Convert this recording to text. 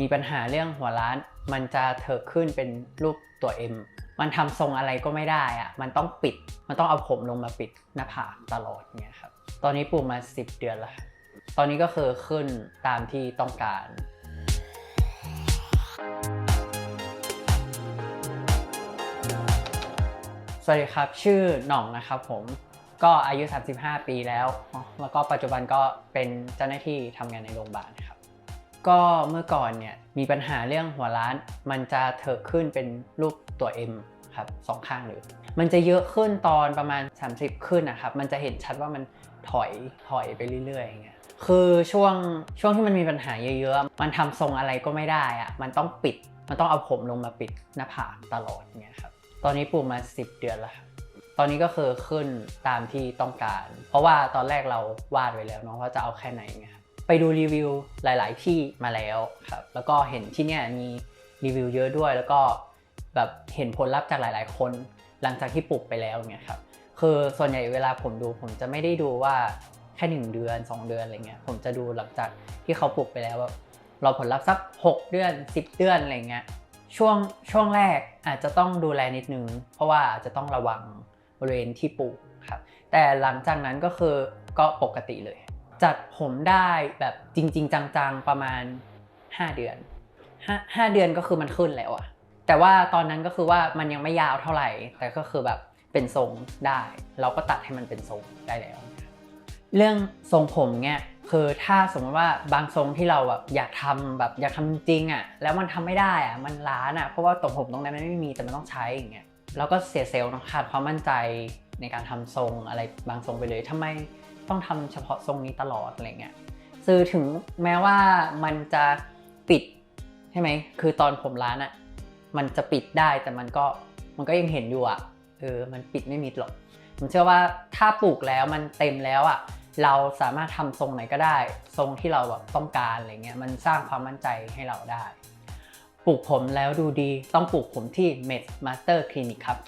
มีปัญหาเรื่องหัวร้าน มันจะเถิกขึ้นเป็นรูปตัว M มันทำทรงอะไรก็ไม่ได้อะมันต้องปิด มันต้องเอาผมลงมาปิดหน้าผากตลอดเนี่ยครับ ตอนนี้ปลูกมา 10 เดือนแล้ว ตอนนี้ก็คือขึ้นตามที่ต้องการสวัสดีครับ ชื่อหน่องนะครับผมก็อายุ 35 ปีแล้ว แล้วก็ปัจจุบันก็เป็นเจ้าหน้าที่ทำงานในโรงพยาบาลครับ ก็เมื่อก่อนเนี่ยมีปัญหาเรื่องหัวร้าน มันจะเถิกขึ้นเป็นรูปตัว M ครับสองข้างเลย มันจะเยอะขึ้นตอนประมาณ 30 ขึ้นนะครับ มันจะเห็นชัดว่ามันถอยถอยไปเรื่อยๆอย่างเงี้ยคือช่วงช่วงที่มันมีปัญหาเยอะๆ มันทำทรงอะไรก็ไม่ได้อะมันต้องปิด มันต้องเอาผมลงมาปิดหน้าผากตลอดเงี้ยครับ ตอนนี้ปลูกมา 10 เดือนแล้วครับตอนนี้ก็คือขึ้นตามที่ต้องการ เพราะว่าตอนแรกเราวาดไว้แล้วเนาะว่าจะเอาแค่ไหนเงี้ย ไปดูรีวิวหลาย ๆ ที่มาแล้วครับแล้วก็เห็นที่เนี่ยมีรีวิวเยอะด้วย แล้วก็แบบเห็นผลลัพธ์จากหลาย ๆ คนหลังจากที่ปลูกไปแล้วเนี่ยครับคือส่วนใหญ่เวลาผมดูผมจะไม่ได้ดูว่าแค่หนึ่งเดือน 2 เดือนอะไรเงี้ยผมจะดูหลังจากที่เขาปลูกไปแล้วว่าเราผลลัพธ์สัก 6 เดือน 10 เดือนอะไรเงี้ยช่วงช่วงแรกอาจจะต้องดูแลนิดนึง เพราะว่าอาจจะต้องระวังบริเวณที่ปลูกครับแต่หลังจากนั้นก็คือก็ปกติเลย จัดผมได้แบบจริง ๆ จังๆประมาณ 5 เดือน5 5เดือนก็คือมันขึ้นแล้วอะแต่ว่าตอนนั้นก็คือว่ามันยังไม่ยาวเท่าไหร่ แต่ก็คือแบบเป็นทรงได้ เราก็ตัดให้มันเป็นทรงได้แล้ว เรื่องทรงผมเนี่ยคือถ้าสมมติว่าบางทรงที่เราแบบอยากทำแบบอยากทำจริงๆอะแล้วมันทำไม่ได้อะมันล้านอะเพราะว่าตรงผมตรงนั้นมันไม่มีแต่มันต้องใช้อย่างเงี้ยเราก็เสียเซลล์นะขาดความมั่นใจในการทำทรงอะไรบางทรงไปเลยทำไม ต้องทำเฉพาะทรงนี้ตลอดอะไรเงี้ยคือถึงแม้ว่ามันจะปิดใช่ไหมคือตอนผมร้านอะมันจะปิดได้แต่มันก็มันก็ยังเห็นอยู่อะเออมันปิดไม่มิดหรอกผมเชื่อว่าถ้าปลูกแล้วมันเต็มแล้วอะเราสามารถทำทรงไหนก็ได้ ทรงที่เราแบบต้องการอะไรเงี้ยมันสร้างความมั่นใจให้เราได้ ปลูกผมแล้วดูดีต้องปลูกผมที่ Med Master Clinic ครับ